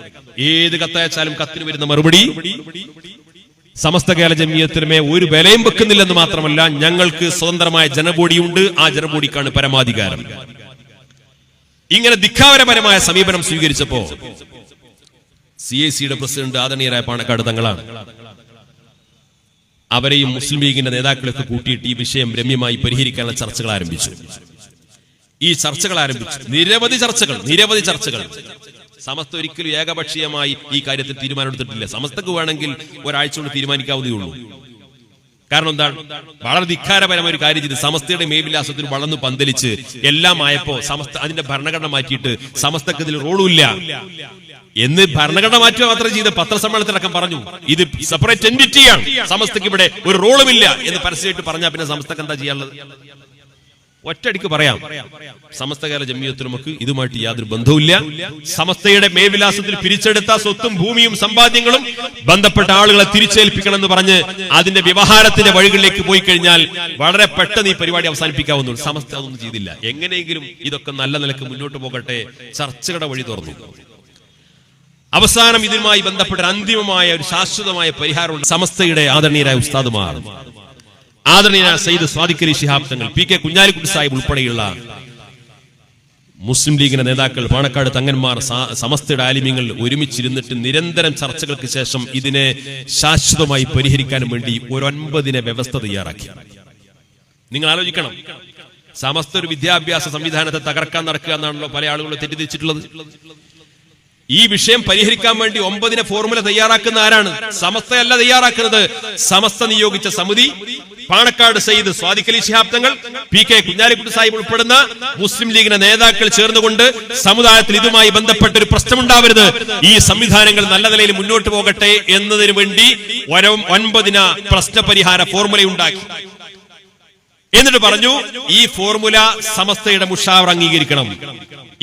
ഏത് കത്തയച്ചാലും കത്തിന് വരുന്ന മറുപടി സമസ്ത കേരള ജമീയത്തിനുമേ ഒരു വിലയും വെക്കുന്നില്ലെന്ന് മാത്രമല്ല ഞങ്ങൾക്ക് സ്വതന്ത്രമായ ജനബോഡിയുണ്ട്. ആ ജനബോഡിക്കാണ് പരമാധികാരം. ഇങ്ങനെ ധിക്കാരപരമായ സമീപനം സ്വീകരിച്ചപ്പോ സി ഐ സിയുടെ പ്രസിഡന്റ് ആദരണീയരായ പാണക്കാട് തങ്ങളാണ്. അവരെയും മുസ്ലിം ലീഗിന്റെ നേതാക്കളെയൊക്കെ കൂട്ടിയിട്ട് ഈ വിഷയം രമ്യമായി പരിഹരിക്കാനുള്ള ചർച്ചകൾ ആരംഭിച്ചു. ഈ ചർച്ചകൾ ആരംഭിച്ചു. നിരവധി ചർച്ചകൾ നിരവധി ചർച്ചകൾ. സമസ്ത ഒരിക്കലും ഏകപക്ഷീയമായി ഈ കാര്യത്തിൽ തീരുമാനമെടുത്തിട്ടില്ല. സമസ്തക്ക് വേണമെങ്കിൽ ഒരാഴ്ച കൊണ്ട് തീരുമാനിക്കാവുന്നേ ഉള്ളൂ. കാരണം എന്താണ്? വളരെ ധിക്കാരപരമായ ഒരു കാര്യം ചെയ്ത് സമസ്തയുടെ മേവിലാസത്തിൽ വളർന്നു പന്തലിച്ച് എല്ലാം ആയപ്പോ സമസ്ത അതിന്റെ ഭരണഘടന മാറ്റിയിട്ട് സമസ്തക്ക് ഇതിൽ റോളുമില്ല എന്ന് ഭരണഘടന മാറ്റുക മാത്രം ചെയ്ത് പത്രസമ്മേളനത്തിലടക്കം പറഞ്ഞു. ഇത് സെപ്പറേറ്റ് എന്റിറ്റിയാണ് സമസ്തക്ക് ഇവിടെ ഒരു റോളുമില്ല എന്ന് പരസ്യമായിട്ട് പറഞ്ഞാൽ പിന്നെ സമസ്തക്ക് എന്താ ചെയ്യാനുള്ളത്? ഒറ്റയടിക്ക് പറയാം. സമസ്തകാല കേരള ജമ്മിയത്തിൽ നമുക്ക് ഇതുമായിട്ട് യാതൊരു ബന്ധവുമില്ല. സമസ്തയുടെ മേവിലാസത്തിൽ പിരിച്ചെടുത്ത സ്വത്തും ഭൂമിയും സമ്പാദ്യങ്ങളും ബന്ധപ്പെട്ട ആളുകളെ തിരിച്ചേൽപ്പിക്കണം എന്ന് പറഞ്ഞ് അതിന്റെ വ്യവഹാരത്തിന്റെ വഴികളിലേക്ക് പോയി കഴിഞ്ഞാൽ വളരെ പെട്ടെന്ന് ഈ പരിപാടി അവസാനിപ്പിക്കാവുന്നു സമസ്ത അതൊന്നും ചെയ്തില്ല. എങ്ങനെയെങ്കിലും ഇതൊക്കെ നല്ല നിലയ്ക്ക് മുന്നോട്ട് പോകട്ടെ. ചർച്ചകളുടെ വഴി തുറന്നു. അവസാനം ഇതുമായി ബന്ധപ്പെട്ട അന്തിമമായ ഒരു ശാശ്വതമായ പരിഹാരമുണ്ട്. സമസ്തയുടെ ആദരണീയരായ ഉസ്താദുമാർ. ആദരണീയനായ സയ്യിദ് സ്വാദിഖ് അലി ശിഹാബ് തങ്ങൾ പി കെ കുഞ്ഞാലിക്കുട്ടി സാഹിബ് ഉൾപ്പെടെയുള്ള മുസ്ലിം ലീഗിന്റെ നേതാക്കൾ പാണക്കാട് തങ്ങന്മാർ സമസ്തയുടെ ആലിമ്യങ്ങൾ ഒരുമിച്ചിരുന്നിട്ട് നിരന്തരം ചർച്ചകൾക്ക് ശേഷം ഇതിനെ ശാശ്വതമായി പരിഹരിക്കാൻ വേണ്ടി ഒരു ഒൻപതിനെ വ്യവസ്ഥ തയ്യാറാക്കി. നിങ്ങൾ ആലോചിക്കണം. സമസ്ത ഒരു വിദ്യാഭ്യാസ സംവിധാനത്തെ തകർക്കാൻ നടക്കുക എന്നാണല്ലോ പല ആളുകളും തെറ്റിദ്ധരിച്ചിട്ടുള്ളത്. ഈ വിഷയം പരിഹരിക്കാൻ വേണ്ടി ഒമ്പതിനെ ഫോർമുല തയ്യാറാക്കുന്ന ആരാണ്? സമസ്തയല്ല തയ്യാറാക്കുന്നത്. സമസ്ത നിയോഗിച്ച സമിതി പാണക്കാട് സയ്യിദ് സ്വാദിഖലി ശിഹാബ്ദങ്ങൾ പി കെ കുഞ്ഞാലിക്കുട്ടി സാഹിബ് ഉൾപ്പെടുന്ന മുസ്ലിം ലീഗിന്റെ നേതാക്കൾ ചേർന്നുകൊണ്ട് സമുദായത്തിൽ ഇതുമായി ബന്ധപ്പെട്ട ഒരു പ്രശ്നമുണ്ടാവരുത്. ഈ സംവിധാനങ്ങൾ നല്ല നിലയിൽ മുന്നോട്ട് പോകട്ടെ എന്നതിന് വേണ്ടി ഒൻപതിന പ്രശ്നപരിഹാര ഫോർമുല ഉണ്ടാക്കി. എന്നിട്ട് പറഞ്ഞു ഈ ഫോർമുല സമസ്തയുടെ മുഷാവർ അംഗീകരിക്കണം.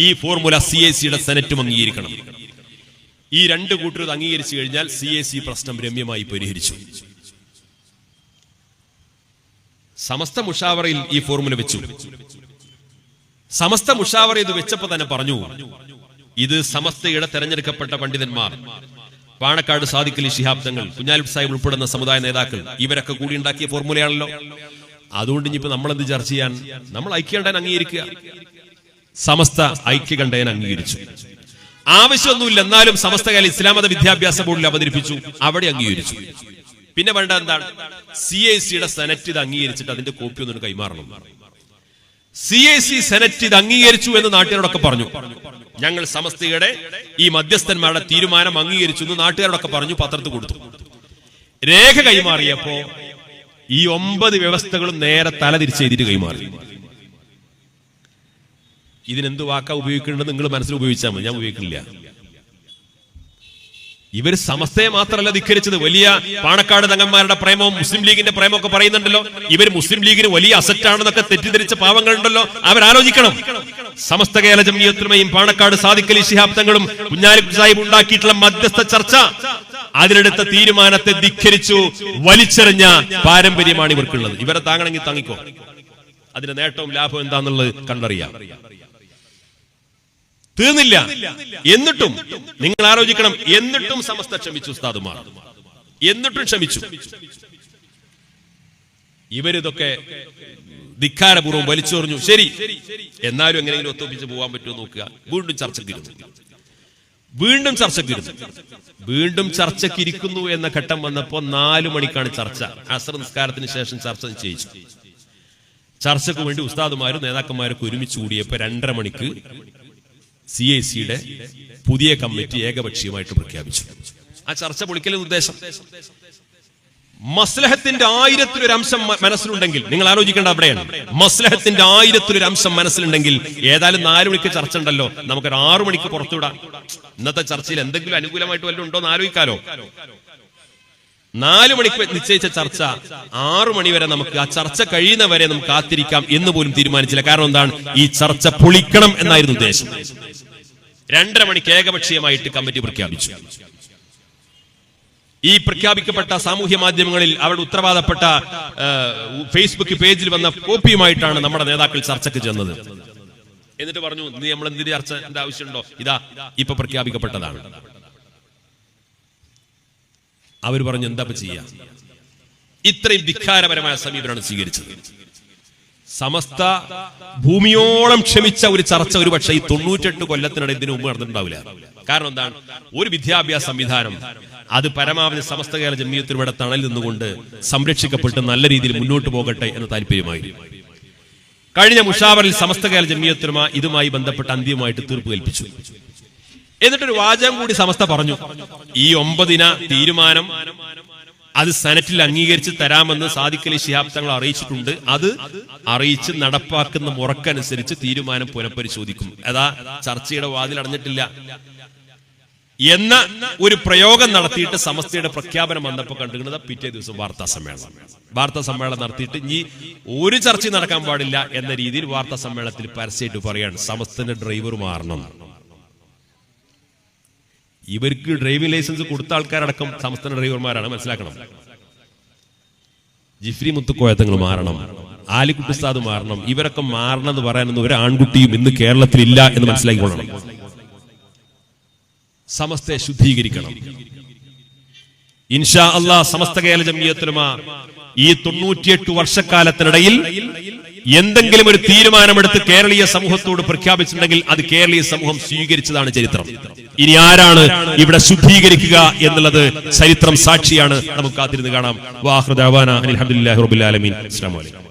ഈ ഫോർമുല സി എ സിയുടെ സെനറ്റും അംഗീകരിക്കണം. ഈ രണ്ട് കൂട്ടർ അംഗീകരിച്ചു കഴിഞ്ഞാൽ സി എ സി പ്രശ്നം രമ്യമായി പരിഹരിച്ചു. സമസ്ത മുഷാവറയിൽ ഈ ഫോർമുല വെച്ചു. സമസ്ത മുഷാവറ ഇത് വെച്ചപ്പോ തന്നെ പറഞ്ഞു ഇത് സമസ്തയുടെ തെരഞ്ഞെടുക്കപ്പെട്ട പണ്ഡിതന്മാർ പാണക്കാട് സാദിഖലി ശിഹാബ്ദങ്ങൾ കുഞ്ഞാലി സാഹിബ് ഉൾപ്പെടുന്ന സമുദായ നേതാക്കൾ ഇവരൊക്കെ കൂടി ഉണ്ടാക്കിയ ഫോർമുലയാണല്ലോ. അതുകൊണ്ട് ഇനിയിപ്പോ നമ്മൾ എന്ത് ചർച്ച ചെയ്യാൻ? നമ്മൾ ഐക്യകണ്ഠൻ അംഗീകരിക്കുക. സമസ്ത ഐക്യകണ്ഠയൻ അംഗീകരിച്ചു. ആവശ്യമൊന്നുമില്ല. എന്നാലും സമസ്തകാല ഇസ്ലാം മത വിദ്യാഭ്യാസ ബോർഡിൽ അവതരിപ്പിച്ചു. അവിടെ അംഗീകരിച്ചു. പിന്നെ വേണ്ട എന്താണ്? സി ഐ സിയുടെ സെനറ്റ് ഇത് അംഗീകരിച്ചിട്ട് അതിന്റെ കോപ്പി ഒന്നും കൈമാറണം. സി ഐ സി സെനറ്റ് ഇത് അംഗീകരിച്ചു എന്ന് നാട്ടുകാരോടൊക്കെ പറഞ്ഞു. ഞങ്ങൾ സമസ്തയുടെ ഈ മധ്യസ്ഥന്മാരുടെ തീരുമാനം അംഗീകരിച്ചു എന്ന് നാട്ടുകാരോടൊക്കെ പറഞ്ഞു പത്രത്തിൽ കൊടുത്തു. രേഖ കൈമാറിയപ്പോ ഈ ഒമ്പത് വ്യവസ്ഥകളും നേരെ തല തിരിച്ചെഴുതിട്ട് കൈമാറി. ഇതിനെന്ത് വാക്കാ ഉപയോഗിക്കേണ്ടത് നിങ്ങൾ മനസ്സിൽ ഉപയോഗിച്ചാൽ മതി. ഞാൻ ഉപയോഗിക്കുന്നില്ല. ഇവർ സമസ്തയെ മാത്രമല്ല ധിക്കരിച്ചത്. വലിയ പാണക്കാട് തങ്ങന്മാരുടെ പ്രേമവും മുസ്ലിം ലീഗിന്റെ പ്രേമവും ഒക്കെ പറയുന്നുണ്ടല്ലോ. ഇവർ മുസ്ലിം ലീഗിന് വലിയ അസറ്റാണെന്നൊക്കെ തെറ്റിദ്ധരിച്ച പാവങ്ങളുണ്ടല്ലോ. അവരാലോചിക്കണം. സമസ്ത കേരള ജമിയത്തുമയും പാണക്കാട് സാദിക്കൽ ഇഷിഹാബ്ദങ്ങളും കുഞ്ഞാലി സാഹിബ് ഉണ്ടാക്കിയിട്ടുള്ള മധ്യസ്ഥ ചർച്ച അതിലെടുത്ത തീരുമാനത്തെ ധിക്കരിച്ചു വലിച്ചെറിഞ്ഞ പാരമ്പര്യമാണ് ഇവർക്കുള്ളത്. ഇവരെ താങ്ങണമെങ്കിൽ താങ്ങിക്കോ. അതിന്റെ നേട്ടവും ലാഭവും എന്താന്നുള്ളത് കണ്ടറിയാം. തീർന്നില്ല. എന്നിട്ടും നിങ്ങൾ ആലോചിക്കണം എന്നിട്ടും സമസ്ത ക്ഷമിച്ചു ഉസ്താദുമാർ. എന്നിട്ടും ക്ഷമിച്ചു. ഇവരിതൊക്കെ ധിക്കാരപൂർവം വലിച്ചെറിഞ്ഞു. ശരി. എന്നാലും എങ്ങനെയെങ്കിലും ഒത്തൊപ്പിച്ച് പോകാൻ പറ്റുമോ നോക്കുക. വീണ്ടും ചർച്ചയ്ക്കിരുന്നു വീണ്ടും ചർച്ചയ്ക്കിരുന്നു വീണ്ടും ചർച്ചയ്ക്കിരിക്കുന്നു എന്ന ഘട്ടം വന്നപ്പോ നാലു മണിക്കാണ് ചർച്ച. അസർ നിസ്കാരത്തിന് ശേഷം ചർച്ച നിശ്ചയിച്ചു. ചർച്ചയ്ക്ക് വേണ്ടി ഉസ്താദുമാരും നേതാക്കന്മാരൊക്കെ ഒരുമിച്ച് കൂടിയപ്പോ രണ്ടര മണിക്ക് സി ഐ സിയുടെ പുതിയ കമ്മിറ്റി ഏകപക്ഷീയമായിട്ട് പ്രഖ്യാപിച്ചു. ആ ചർച്ച പൊളിക്കലിന് ഉദ്ദേശം മസ്ലഹത്തിന്റെ ആയിരത്തിലൊരു അംശം മനസ്സിലുണ്ടെങ്കിൽ നിങ്ങൾ ആലോചിക്കേണ്ട അവിടെയാണ്. മസ്ലഹത്തിന്റെ ആയിരത്തിലൊരു അംശം മനസ്സിലുണ്ടെങ്കിൽ ഏതായാലും നാലു മണിക്ക് ചർച്ച ഉണ്ടല്ലോ. നമുക്കൊരു ആറു മണിക്ക് പുറത്തുവിടാം. ഇന്നത്തെ ചർച്ചയിൽ എന്തെങ്കിലും അനുകൂലമായിട്ട് വല്ലതും ഉണ്ടോ എന്ന് ആലോചിക്കാലോ. നാലു മണിക്ക് നിശ്ചയിച്ച ചർച്ച ആറു മണി വരെ നമുക്ക് ആ ചർച്ച കഴിയുന്ന വരെ നമുക്ക് കാത്തിരിക്കാം എന്ന് പോലും തീരുമാനിച്ചില്ല. കാരണം എന്താണ്? ഈ ചർച്ച പൊളിക്കണം എന്നായിരുന്നു ഉദ്ദേശം. രണ്ടര മണിക്ക് ഏകപക്ഷീയമായിട്ട് കമ്മിറ്റി പ്രഖ്യാപിച്ചു. ഈ പ്രഖ്യാപിക്കപ്പെട്ട സാമൂഹ്യ മാധ്യമങ്ങളിൽ അവരുടെ ഉത്തരവാദപ്പെട്ട ഫേസ്ബുക്ക് പേജിൽ വന്ന കോപ്പിയുമായിട്ടാണ് നമ്മുടെ നേതാക്കൾ ചർച്ചയ്ക്ക് ചെന്നത്. എന്നിട്ട് പറഞ്ഞു നീ നമ്മൾ എന്തിന് ചർച്ച? എന്താ ആവശ്യമുണ്ടോ? ഇതാ ഇപ്പൊ പ്രഖ്യാപിക്കപ്പെട്ടതാണ്. അവർ പറഞ്ഞു എന്താ ഇപ്പൊ ചെയ്യാ? ഇത്രയും ധിക്കാരപരമായ സമീപനമാണ് സ്വീകരിച്ചത്. സമസ്ത ഭൂമിയോളം ക്ഷമിച്ച ഒരു ചർച്ച ഒരു പക്ഷേ ഈ തൊണ്ണൂറ്റെട്ട് കൊല്ലത്തിനിടെ ഇതിനു മുമ്പ് നടന്നിട്ടുണ്ടാവില്ല. കാരണം എന്താണ്? ഒരു വിദ്യാഭ്യാസ സംവിധാനം അത് പരമാവധി സമസ്ത കേരള ജമീയത്തിലൂടെ തണൽ നിന്നുകൊണ്ട് സംരക്ഷിക്കപ്പെട്ട് നല്ല രീതിയിൽ മുന്നോട്ട് പോകട്ടെ എന്ന താല്പര്യമായിരുന്നു. കഴിഞ്ഞ മുഷാവറിൽ സമസ്ത കേരള ജമീയത്തുമ ഇതുമായി ബന്ധപ്പെട്ട് അന്തിമമായിട്ട് തീർപ്പ് കൽപ്പിച്ചു. എന്നിട്ടൊരു വാചകം കൂടി സമസ്ത പറഞ്ഞു. ഈ ഒമ്പതിന തീരുമാനം അത് സെനറ്റിൽ അംഗീകരിച്ച് തരാമെന്ന് സാദിഖലി ശിഹാബ് തങ്ങൾ അറിയിച്ചിട്ടുണ്ട്. അത് അറിയിച്ച് നടപ്പാക്കുന്ന മുറക്കനുസരിച്ച് തീരുമാനം പുനഃപരിശോധിക്കും. അതാ ചർച്ചയുടെ വാതിൽ അടഞ്ഞിട്ടില്ല. എന്ന ഒരു പ്രയോഗം നടത്തിയിട്ട് സമസ്തയുടെ പ്രഖ്യാപനം വന്നപ്പോൾ കണ്ടുകൊണ്ട് പിറ്റേ ദിവസം വാർത്താ സമ്മേളനം. വാർത്താ സമ്മേളനം നടത്തിയിട്ട് ഇനി ഒരു ചർച്ച നടക്കാൻ പാടില്ല എന്ന രീതിയിൽ വാർത്താ സമ്മേളനത്തിൽ പരസ്യമായിട്ട് പറയാണ് സമസ്തന്റെ ഡ്രൈവർ മാറണം. ഇവർക്ക് ഡ്രൈവിംഗ് ലൈസൻസ് കൊടുത്ത ആൾക്കാരടക്കം സംസ്ഥാന ഡ്രൈവർമാരാണ് മനസ്സിലാക്കണം. ജിഫ്രി മുത്തുക്കോയത്തങ്ങൾ മാറണം ആലിക്കുട്ടി സാദ് മാറണം ഇവരൊക്കെ മാറണം എന്ന് പറയാനൊന്നും ഒരു ആൺകുട്ടിയും ഇന്ന് കേരളത്തിൽ ഇല്ല എന്ന് മനസ്സിലാക്കിക്കൊള്ളണം. സമസ്തയെ ശുദ്ധീകരിക്കണം. ഇൻഷാ അള്ളാ സമസ്ത കേരള ജമിയത്തുലമ ഈ തൊണ്ണൂറ്റിയെട്ട് വർഷക്കാലത്തിനിടയിൽ എന്തെങ്കിലും ഒരു തീരുമാനമെടുത്ത് കേരളീയ സമൂഹത്തോട് പ്രഖ്യാപിച്ചിട്ടുണ്ടെങ്കിൽ അത് കേരളീയ സമൂഹം സ്വീകരിച്ചതാണ് ചരിത്രം. ഇനി ആരാണ് ഇവിടെ ശുദ്ധീകരിക്കുക എന്നുള്ളത് ചരിത്രം സാക്ഷിയാണ്. നമുക്ക് കാത്തിരുന്ന് കാണാം. വാഹൃദാന അലഹമുല്ലാ റബുലാലമീൻ അസ്ലാം വലൈക്കും